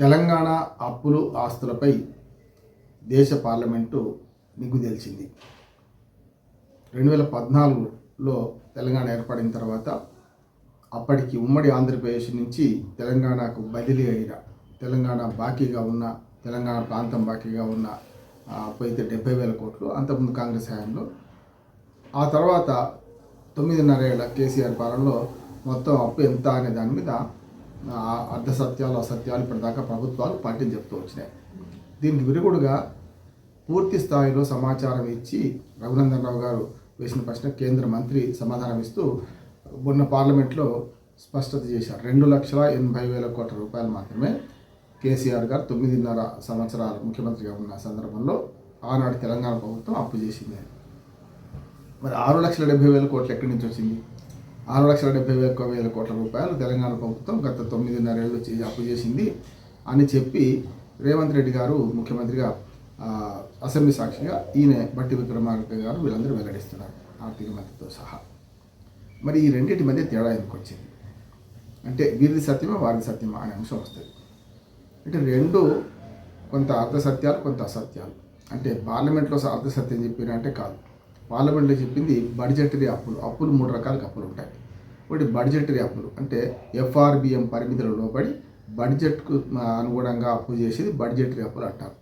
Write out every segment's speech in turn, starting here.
తెలంగాణ అప్పులు ఆస్తులపై దేశ పార్లమెంటు నిగ్గు తెలిసింది రెండు వేల పద్నాలుగులో తెలంగాణ ఏర్పడిన తర్వాత అప్పటికి ఉమ్మడి ఆంధ్రప్రదేశ్ నుంచి తెలంగాణకు బదిలీ అయిన తెలంగాణ బాకీగా ఉన్న తెలంగాణ ప్రాంతం బాకీగా ఉన్న ఆ, అయితే డెబ్బై వేల కోట్లు అంతకుముందు కాంగ్రెస్ హయాంలో. ఆ తర్వాత తొమ్మిదిన్నర ఏళ్ళ కేసీఆర్ పాలనలో మొత్తం అప్పు ఎంత అనే దాని మీద అర్ధ సత్యాలు అసత్యాలు ఇప్పటిదాకా ప్రభుత్వాలు పార్టీలు చెప్తూ వచ్చినాయి. దీనికి విరుగుడుగా పూర్తి స్థాయిలో సమాచారం ఇచ్చి రఘునందన్ రావు గారు వేసిన ప్రశ్న కేంద్ర మంత్రి సమాధానం ఇస్తూ మొన్న పార్లమెంట్లో స్పష్టత చేశారు. రెండు లక్షల ఎనభై వేల కోట్ల రూపాయలు మాత్రమే కేసీఆర్ గారు తొమ్మిదిన్నర సంవత్సరాలు ముఖ్యమంత్రిగా ఉన్న సందర్భంలో ఆనాడు తెలంగాణ ప్రభుత్వం అప్పు చేసింది. మరి ఆరు లక్షల డెబ్బై వేల కోట్లు ఎక్కడి నుంచి వచ్చింది? ఆరు లక్షల డెబ్బై ఒక్క వేల కోట్ల రూపాయలు తెలంగాణ ప్రభుత్వం గత తొమ్మిదిన్నరేళ్ళు చేసి అప్పు చేసింది అని చెప్పి రేవంత్ రెడ్డి గారు ముఖ్యమంత్రిగా అసెంబ్లీ సాక్షిగా ఈయన బట్టి విక్రమార్క గారు వీళ్ళందరూ వెల్లడిస్తున్నారు ఆర్థిక మంత్రితో సహా. మరి ఈ రెండింటి మధ్య తేడా ఎందుకు వచ్చింది? అంటే వీరిది సత్యమా వారిది సత్యమా అనే అంశం వస్తుంది. అంటే రెండు కొంత అర్ధ సత్యాలు కొంత అసత్యాలు. అంటే పార్లమెంట్లో అర్ధ సత్యం చెప్పిన అంటే కాదు. పార్లమెంట్లో చెప్పింది బడ్జెటరీ అప్పులు అప్పులు మూడు రకాల అప్పులు ఉంటాయి. ఒకటి బడ్జెటరీ అప్పులు అంటే ఎఫ్ఆర్బిఎం పరిమితుల లోబడి బడ్జెట్కు అనుగుణంగా అప్పు చేసేది బడ్జెటరీ అప్పులు అంటారు.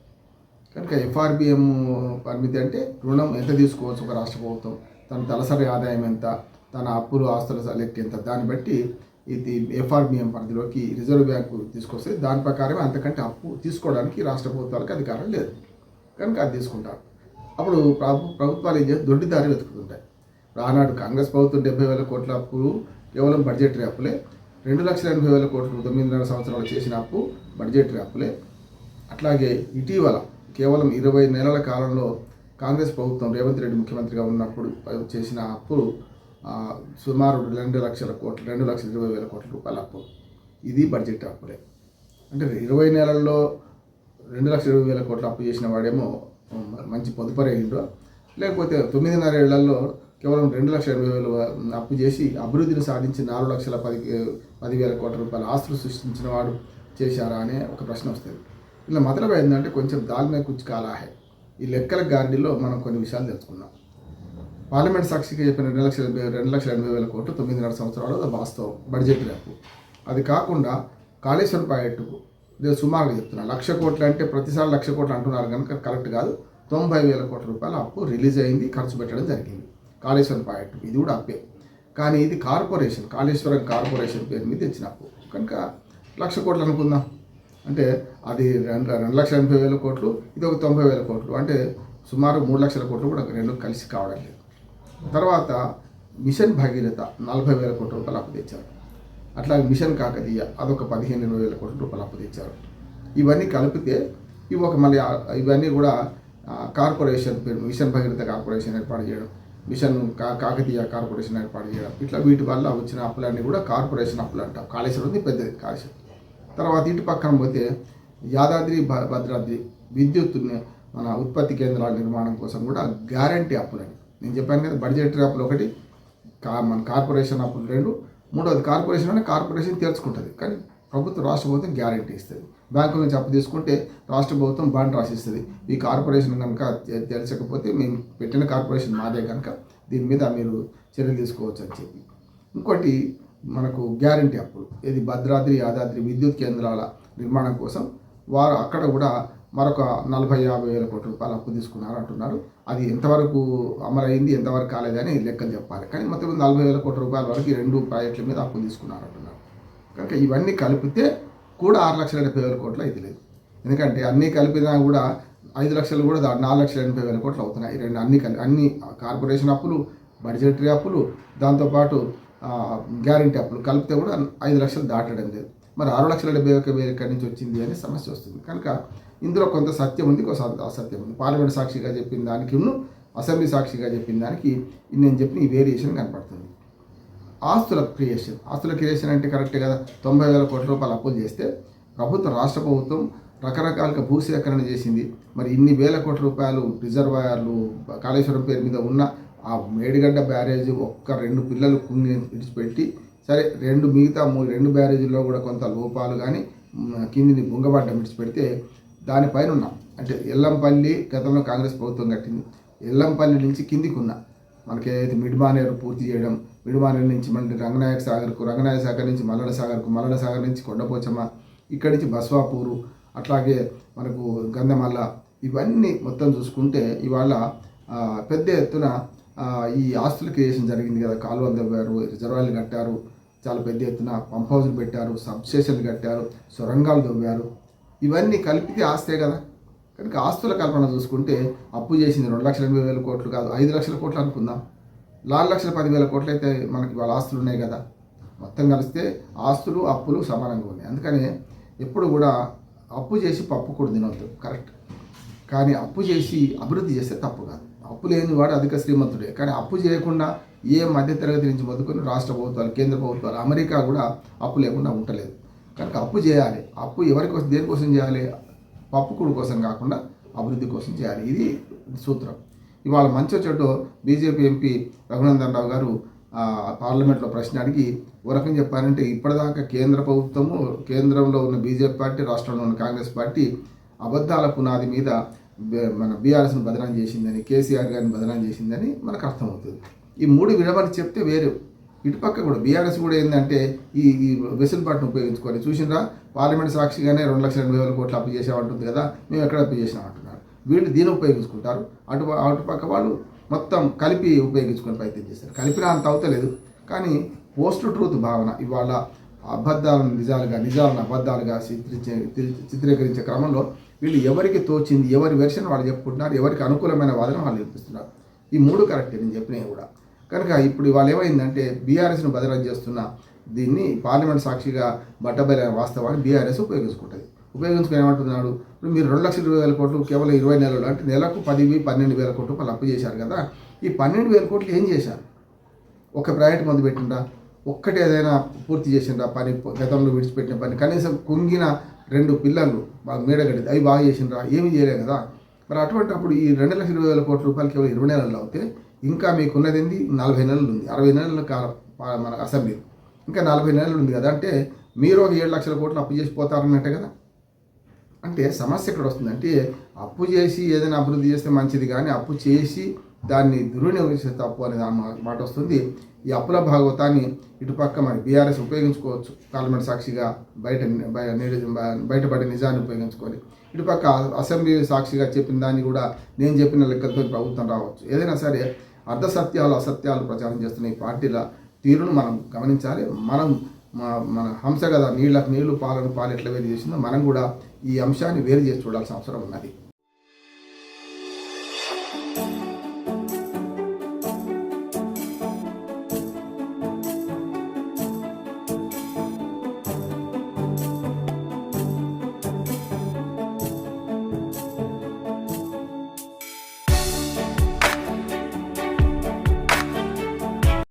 కనుక ఎఫ్ఆర్బిఎం పరిమితి అంటే రుణం ఎంత తీసుకోవచ్చు ఒక రాష్ట్ర ప్రభుత్వం? తన తలసరి ఆదాయం ఎంత? తన అప్పులు ఆస్తుల లెక్క ఎంత? దాన్ని బట్టి ఇది ఎఫ్ఆర్బిఎం పరిధిలోకి రిజర్వ్ బ్యాంకు తీసుకొస్తే దాని ప్రకారమే అంతకంటే అప్పు తీసుకోవడానికి రాష్ట్ర ప్రభుత్వాలకు అధికారం లేదు. కనుక అది తీసుకుంటారు. అప్పుడు ప్రభు ప్రభుత్వాలు ఏం చేసి దొడ్డిదారి వెతుకుతుంటాయి. ఆనాడు కాంగ్రెస్ ప్రభుత్వం డెబ్బై వేల కోట్ల అప్పులు కేవలం బడ్జెటరీ అప్పులే రెండు లక్షల ఎనభై వేల కోట్లు తొమ్మిదిన్నర సంవత్సరాలు చేసిన అప్పు బడ్జెటరీ అప్పులే అట్లాగే ఇటీవల కేవలం ఇరవై నెలల కాలంలో కాంగ్రెస్ ప్రభుత్వం రేవంత్ రెడ్డి ముఖ్యమంత్రిగా ఉన్నప్పుడు చేసిన అప్పులు సుమారు రెండు లక్షల కోట్లు రెండు లక్షల ఇరవై వేల కోట్ల రూపాయల అప్పు ఇది బడ్జెట్ అప్పులే అంటే ఇరవై నెలల్లో రెండు లక్షల ఇరవై వేల కోట్ల అప్పు చేసిన వాడేమో మంచి పొదుపరేయండు లేకపోతే తొమ్మిదిన్నర ఏళ్ళలో కేవలం రెండు లక్షల ఇరవై వేలు అప్పు చేసి అభివృద్ధిని సాధించి నాలుగు లక్షల పది పదివేల కోట్ల రూపాయల ఆస్తులు సృష్టించిన వాడు చేశారా అనే ఒక ప్రశ్న వస్తుంది. ఇలా మొదలు ఏంటంటే కొంచెం దాల్మే కుచ్ కాలాహే ఈ లెక్కల గార్డీలో మనం కొన్ని విషయాలు తెలుసుకున్నాం పార్లమెంట్ సాక్షికి చెప్పిన రెండు లక్షల ఎనభై రెండు లక్షల ఎనభై వేల కోట్లు తొమ్మిదిన్నర సంవత్సరాలు అది వాస్తవం. బడ్జెట్ రేపు. అది కాకుండా కాళేశ్వరం ప్రాజెక్టుకు నేను సుమారుగా చెప్తున్నాను లక్ష కోట్లు అంటే ప్రతిసారి లక్ష కోట్లు అంటున్నారు కనుక కరెక్ట్ కాదు. తొంభై వేల కోట్ల రూపాయల అప్పు రిలీజ్ అయింది ఖర్చు పెట్టడం జరిగింది. కాళేశ్వరం ప్రాజెక్టు ఇది కూడా అప్పే. కానీ ఇది కార్పొరేషన్ కాళేశ్వరం కార్పొరేషన్ పేరు మీద తెచ్చిన అప్పు కనుక లక్ష కోట్లు అనుకుందాం. అంటే అది రెండు రెండు లక్షల ఎనభై వేల కోట్లు ఇది ఒక తొంభై వేల కోట్లు. అంటే సుమారు మూడు లక్షల కోట్లు కూడా రెండు కలిసి కావడం లేదు. తర్వాత మిషన్ భగీరథ నలభై వేల కోట్ల రూపాయలు అప్పు తెచ్చారు. అట్లా మిషన్ కాకతీయ అదొక పదిహేను ఇరవై వేల కోట్ల రూపాయలు అప్పు తెచ్చారు. ఇవన్నీ కలిపితే ఇవి ఒక మళ్ళీ ఇవన్నీ కూడా కార్పొరేషన్ పేరు మిషన్ భగీరథ కార్పొరేషన్ ఏర్పాటు చేయడం మిషన్ కా కాకతీయ కార్పొరేషన్ ఏర్పాటు చేయడం. ఇట్లా వీటి వల్ల వచ్చిన అప్పులన్నీ కూడా కార్పొరేషన్ అప్పులు అంటాం. కాళేశ్వరం ఉంది పెద్దది కాళేశ్వరం. తర్వాత ఇటు పక్కన పోతే యాదాద్రి భ- భద్రాద్రి విద్యుత్ మన ఉత్పత్తి కేంద్రాల నిర్మాణం కోసం కూడా గ్యారంటీ అప్పులని. నేను చెప్పాను కదా బడ్జెటరీ అప్పులు ఒకటి కా మన కార్పొరేషన్ అప్పులు రెండు మూడవది కార్పొరేషన్ అంటే కార్పొరేషన్ తీర్చుకుంటుంది. కానీ ప్రభుత్వం రాష్ట్ర ప్రభుత్వం గ్యారంటీ ఇస్తుంది. బ్యాంకుల నుంచి అప్పు తీసుకుంటే రాష్ట్ర ప్రభుత్వం బాండ్ రాసిస్తుంది. ఈ కార్పొరేషన్ కనుక తెలిసకపోతే మేము పెట్టిన కార్పొరేషన్ మాదే కనుక దీని మీద మీరు చర్యలు తీసుకోవచ్చు అని చెప్పి. ఇంకోటి మనకు గ్యారంటీ అప్పులు ఇది భద్రాద్రి యాదాద్రి విద్యుత్ కేంద్రాల నిర్మాణం కోసం వారు అక్కడ కూడా మరొక నలభై యాభై వేల కోట్ల రూపాయలు అప్పు తీసుకున్నారు అంటున్నారు. అది ఎంతవరకు అమరైంది ఎంతవరకు కాలేదని లెక్కలు చెప్పాలి. కానీ మొత్తం నలభై వేల కోట్ల రూపాయల వరకు రెండు ప్రాజెక్టుల మీద అప్పు తీసుకున్నారు అంటున్నారు. కనుక ఇవన్నీ కలిపితే కూడా ఆరు లక్షల డెబ్బై వేల కోట్లు అయితే లేదు. ఎందుకంటే అన్నీ కలిపినా కూడా ఐదు లక్షలు కూడా నాలుగు లక్షల ఎనభై వేల కోట్లు అవుతున్నాయి. రెండు అన్ని కలిపి అన్ని కార్పొరేషన్ అప్పులు బడ్జెటరీ అప్పులు దాంతోపాటు గ్యారంటీ అప్పులు కలిపితే కూడా ఐదు లక్షలు దాటడం లేదు. మరి ఆరు లక్షల డెబ్బై ఒక వేలు ఎక్కడి నుంచి వచ్చింది అనే సమస్య వస్తుంది. కనుక ఇందులో కొంత సత్యం ఉంది కొంత అసత్యం ఉంది. పార్లమెంట్ సాక్షిగా చెప్పిన దానికి అసెంబ్లీ సాక్షిగా చెప్పిన దానికి నేను చెప్పిన ఈ వేరియేషన్ కనపడుతుంది. ఆస్తుల క్రియేషన్ ఆస్తుల క్రియేషన్ అంటే కరెక్ట్ కదా. తొంభై వేల కోట్ల రూపాయలు అప్పులు చేస్తే ప్రభుత్వం రాష్ట్ర ప్రభుత్వం రకరకాలుగా భూసేకరణ చేసింది. మరి ఇన్ని వేల కోట్ల రూపాయలు రిజర్వాయర్లు కాళేశ్వరం పేరు మీద ఉన్న ఆ మేడిగడ్డ బ్యారేజ్ ఒక్క రెండు పిల్లలు కుంగి విడిచిపెట్టి సరే రెండు మిగతా మూడు రెండు బ్యారేజీల్లో కూడా కొంత లోపాలు కానీ కిందిని బుంగబాట విడిచిపెడితే దానిపైన ఉన్నాం అంటే ఎల్లంపల్లి గతంలో కాంగ్రెస్ ప్రభుత్వం కట్టింది. ఎల్లంపల్లి నుంచి కిందికి ఉన్న మనకి ఏదైతే మిడ్మానేరు పూర్తి చేయడం విడుమారి నుంచి మళ్ళీ రంగనాయక సాగర్కు రంగనాయక సాగర్ నుంచి మల్లడ సాగర్కు మల్లడ సాగర్ నుంచి కొండపోచమ్మ ఇక్కడి నుంచి బస్వాపూరు అట్లాగే మనకు గంధమల్ల ఇవన్నీ మొత్తం చూసుకుంటే ఇవాళ పెద్ద ఎత్తున ఈ ఆస్తుల క్రియేషన్ జరిగింది కదా. కాలువలు తవ్వారు రిజర్వాయర్లు కట్టారు చాలా పెద్ద ఎత్తున పంప్ హౌస్లు పెట్టారు సబ్ స్టేషన్లు కట్టారు సొరంగాలు తవ్వారు. ఇవన్నీ కలిపితే ఆస్తే కదా. కనుక ఆస్తుల కల్పన చూసుకుంటే అప్పు చేసింది రెండు లక్షల ఎనభై వేల కోట్లు కాదు ఐదు లక్షల కోట్లు అనుకుందాం. నాలుగు లక్షల పదివేల కోట్లు అయితే మనకి వాళ్ళ ఆస్తులు ఉన్నాయి కదా. మొత్తం కలిస్తే ఆస్తులు అప్పులు సమానంగా ఉన్నాయి. అందుకని ఎప్పుడు కూడా అప్పు చేసి పప్పు కూడా తినవద్దు కరెక్ట్. కానీ అప్పు చేసి అభివృద్ధి చేస్తే తప్పు కాదు. అప్పు లేని వాడు అధిక శ్రీమంతుడే. కానీ అప్పు చేయకుండా ఏ మధ్యతరగతి నుంచి మొదలుకొని రాష్ట్ర ప్రభుత్వాలు కేంద్ర ప్రభుత్వాలు అమెరికా కూడా అప్పు లేకుండా ఉండలేదు. కనుక అప్పు చేయాలి. అప్పు ఎవరికోసం దేనికోసం చేయాలి? పప్పు కూడు కోసం కాకుండా అభివృద్ధి కోసం చేయాలి. ఇది సూత్రం. ఇవాళ మంచి చెడు బీజేపీ ఎంపీ రఘునందన్ రావు గారు పార్లమెంట్లో ప్రశ్న అడిగి ఓ రకం చెప్పారంటే ఇప్పటిదాకా కేంద్ర ప్రభుత్వము కేంద్రంలో ఉన్న బీజేపీ పార్టీ రాష్ట్రంలో ఉన్న కాంగ్రెస్ పార్టీ అబద్ధాల పునాది మీద మన బీఆర్ఎస్ను బదనాం చేసిందని కేసీఆర్ గారిని బదనాం చేసిందని మనకు అర్థమవుతుంది. ఈ మూడు విడమని చెప్తే వేరు. ఇటుపక్క కూడా బీఆర్ఎస్ కూడా ఏంటంటే ఈ ఈ వెసులుబాటును ఉపయోగించుకోవాలి. చూసినరా? పార్లమెంట్ సాక్షిగానే రెండు లక్షల ఎనభై వేల కోట్లు అప్పు చేసామంటుంది కదా మేము ఎక్కడ అప్పు చేసామంటున్నాం వీళ్ళు దీన్ని ఉపయోగించుకుంటారు. అటు అటుపక్క వాళ్ళు మొత్తం కలిపి ఉపయోగించుకునే ప్రయత్నం చేస్తారు. కలిపిన అంత అవుతలేదు. కానీ పోస్ట్ ట్రూత్ భావన ఇవాళ అబద్ధాలను నిజాలుగా నిజాలను అబద్ధాలుగా చిత్రించే చిత్రీకరించే క్రమంలో వీళ్ళు ఎవరికి తోచింది ఎవరి వెర్షన్ వాళ్ళు చెప్పుకుంటున్నారు ఎవరికి అనుకూలమైన వాదన వాళ్ళు చూపిస్తున్నారు ఈ మూడు కరెక్టే నేను చెప్పినవి కూడా. కనుక ఇప్పుడు ఇవాళ ఏమైందంటే బీఆర్ఎస్ను బదనాం చేస్తున్న దీన్ని పార్లమెంట్ సాక్షిగా బట్టబయలైన వాస్తవాన్ని బీఆర్ఎస్ ఉపయోగించుకుంటుంది. ఉపయోగించుకుని ఏమంటున్నాడు? ఇప్పుడు మీరు రెండు లక్షల ఇరవై వేల కోట్లు కేవలం ఇరవై నెలలు అంటే నెలకు పది పన్నెండు వేల కోట్లు వాళ్ళు అప్పు చేశారు కదా. ఈ పన్నెండు వేల కోట్లు ఏం చేశారు? ఒక ప్రైవేట్ మందు పెట్టిండా ఒక్కటి ఏదైనా పూర్తి చేసిండ్రా పని గతంలో విడిచిపెట్టిన పని. కనీసం కుంగిన రెండు పిల్లలు బాగా మేడగడి అవి బాగా చేసిండ్రా? ఏమీ చేయలేదు కదా. మరి అటువంటి అప్పుడు ఈ రెండు లక్షల ఇరవై వేల కోట్ల రూపాయలు కేవలం ఇరవై నెలలు అవుతే ఇంకా మీకున్నది ఏంది? నలభై నెలలు ఉంది. అరవై నెలల కాలం మన అసెంబ్లీ. ఇంకా నలభై నెలలు ఉంది కదా. అంటే మీరు ఒక ఏడు లక్షల కోట్లు అప్పు చేసి పోతారన్నట్టే కదా. అంటే సమస్య ఎక్కడ వస్తుందంటే అప్పు చేసి ఏదైనా అభివృద్ధి చేస్తే మంచిది కానీ అప్పు చేసి దాన్ని దుర్వినియోగించే తప్పు అనే మాట వస్తుంది. ఈ అప్పుల భాగవతాన్ని ఇటుపక్క మరి బీఆర్ఎస్ ఉపయోగించుకోవచ్చు. పార్లమెంట్ సాక్షిగా బయట బయటపడే నిజాన్ని ఉపయోగించుకొని. ఇటుపక్క అసెంబ్లీ సాక్షిగా చెప్పిన దాన్ని కూడా నేను చెప్పిన లెక్కలతో ప్రభుత్వం రావచ్చు. ఏదైనా సరే అర్ధసత్యాలు అసత్యాలు ప్రచారం చేస్తున్న ఈ పార్టీల తీరును మనం గమనించాలి. మనం మన హంస కదా నీళ్ళకు నీళ్ళు పాలను పాలు ఎట్లా వేరు చేసిందో మనం కూడా ఈ అంశాన్ని వేరు చేసి చూడాల్సిన అవసరం ఉన్నది.